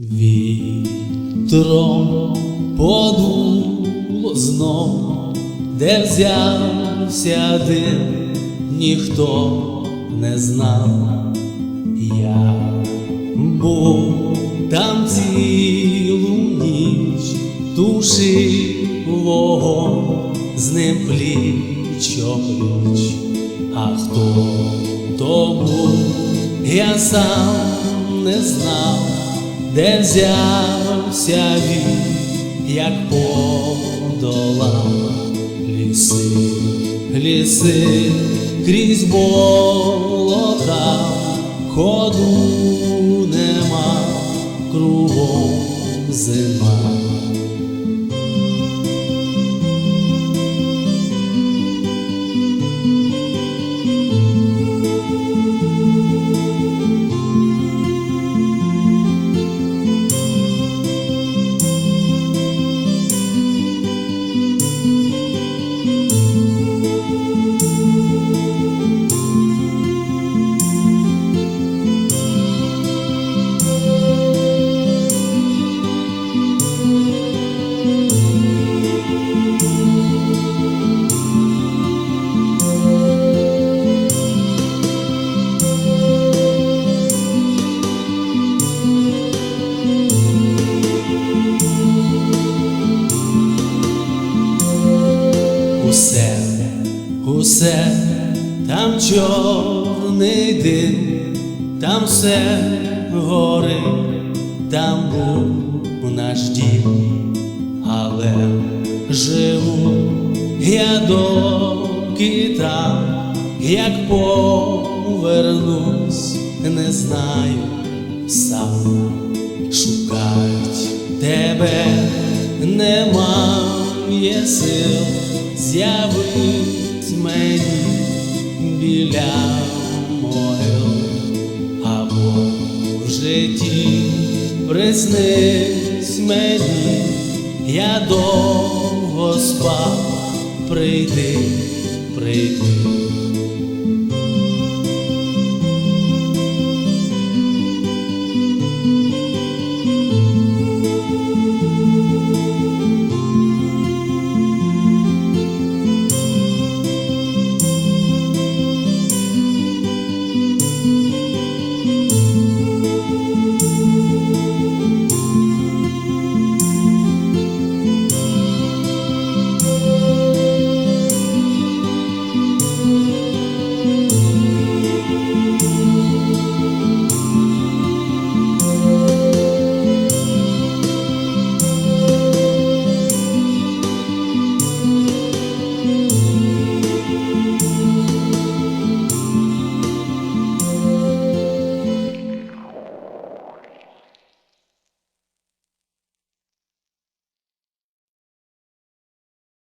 Вітром подуло знов, де взявся дим, ніхто не знав. Я був там цілу ніч, тушив вогонь, з ним пліч опліч. А хто то був, я сам не знав, де взявся він, як подолав ліси, ліси крізь болота, ходу нема, кругом зима. Усе, усе, там чорний дим, там все горить, там був наш дім, але живу я доки там, як повернусь, не знаю. Сам шукать тебе немає сил з'явить мені біля могил або в житті приснись мені, я довго спав, прийди, прийди.